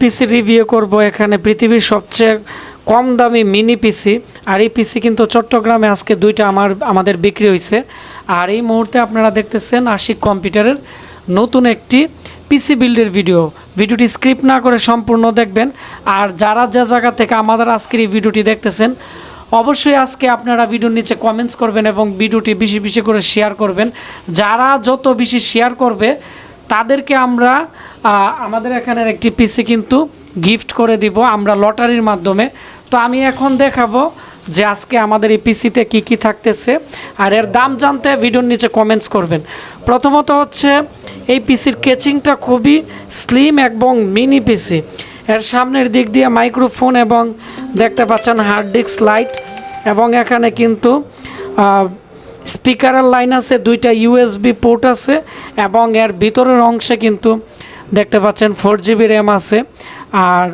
পিসি review করব এখানে পৃথিবীর সবচেয়ে কম দামি মিনি পিসি আর এই পিসি কিন্তু চট্টগ্রামে আজকে দুইটা আমার, আমাদের বিক্রি হয়েছে আর এই মুহূর্তে আপনারা দেখতেছেন আশিক কম্পিউটারের নতুন একটি পিসি বিল্ডের ভিডিও ভিডিওটি স্ক্রিপ্ট না করে সম্পূর্ণ দেখবেন। আর যারা যে জায়গা থেকে আমাদের আজকের এই ভিডিওটি দেখতেছেন, অবশ্যই আজকে আপনারা ভিডিওর নিচে কমেন্টস করবেন এবং ভিডিওটি বেশি বেশি করে শেয়ার করবেন। যারা যত বেশি শেয়ার করবে তাদেরকে আমরা আমাদের এখানের একটি পিসি কিন্তু গিফট করে দিব আমরা লটারির মাধ্যমে। তো আমি এখন দেখাবো যে আজকে আমাদের এই পিসিতে কি কি থাকতেছে। আর এর দাম জানতে ভিডিওর নিচে কমেন্টস করবেন। প্রথমত হচ্ছে, এই পিসির কেচিংটা খুবই স্লিম এবং মিনি পিসি এর সামনের দিক দিয়ে মাইক্রোফোন এবং দেখতে পাচ্ছেন হার্ড ডিস্ক লাইট এবং এখানে কিন্তু স্পিকারের লাইন আছে, দুইটা ইউএসবি পোর্ট আছে এবং এর ভিতরের অংশে কিন্তু দেখতে পাচ্ছেন ফোর জিবি র্যাম আছে আর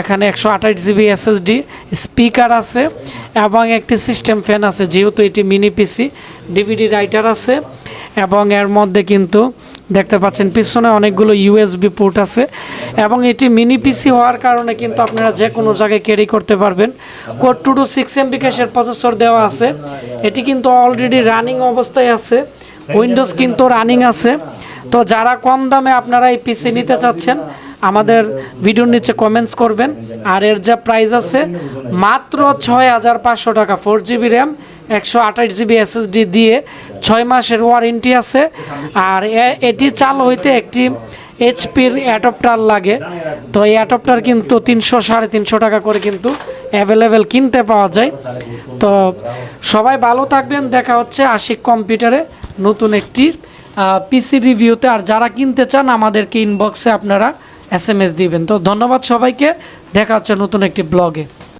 এখানে একশো আঠাশ জিবি এসএসডি স্পিকার আছে এবং একটি সিস্টেম ফ্যান আছে, যেহেতু এটি মিনি পিসি, ডিভিডি রাইটার আছে। এবং এর মধ্যে কিন্তু দেখতে পাচ্ছেন, পিছনে অনেকগুলো ইউএসবি পোর্ট আছে এবং এটি মিনি পিসি হওয়ার কারণে কিন্তু আপনারা যে কোনো জায়গায় ক্যারি করতে পারবেন। Code two two six MB ক্যাশের প্রসেসর দেওয়া আছে। এটি কিন্তু অলরেডি রানিং অবস্থায় আছে। উইন্ডোজ কিন্তু রানিং আছে। তো যারা কম দামে আপনারা এই পিসি নিতে চাচ্ছেন, আমাদের ভিডিওর নিচে কমেন্টস করবেন। আর এর যা প্রাইস আছে, মাত্র ছয় হাজার পাঁচশো টাকা ফোর জিবি র্যাম একশো আঠাশ জিবি এসএসডি দিয়ে ছয় মাসের ওয়ারেন্টি আছে। আর এটি চাল হইতে একটি এইচপির অ্যাডপ্টার লাগে। তো এই অ্যাডপ্টার কিন্তু তিনশো, সাড়ে তিনশো টাকা করে কিন্তু অ্যাভেলেবেল কিনতে পাওয়া যায়। তো সবাই ভালো থাকবেন, দেখা হচ্ছে আশিক কম্পিউটারে নতুন একটি পিসি রিভিউতে আর যারা কিনতে চান, আমাদেরকে ইনবক্সে আপনারা এস এম এস দিবেন। তো ধন্যবাদ সবাইকে। দেখা হচ্ছে নতুন একটি ব্লগে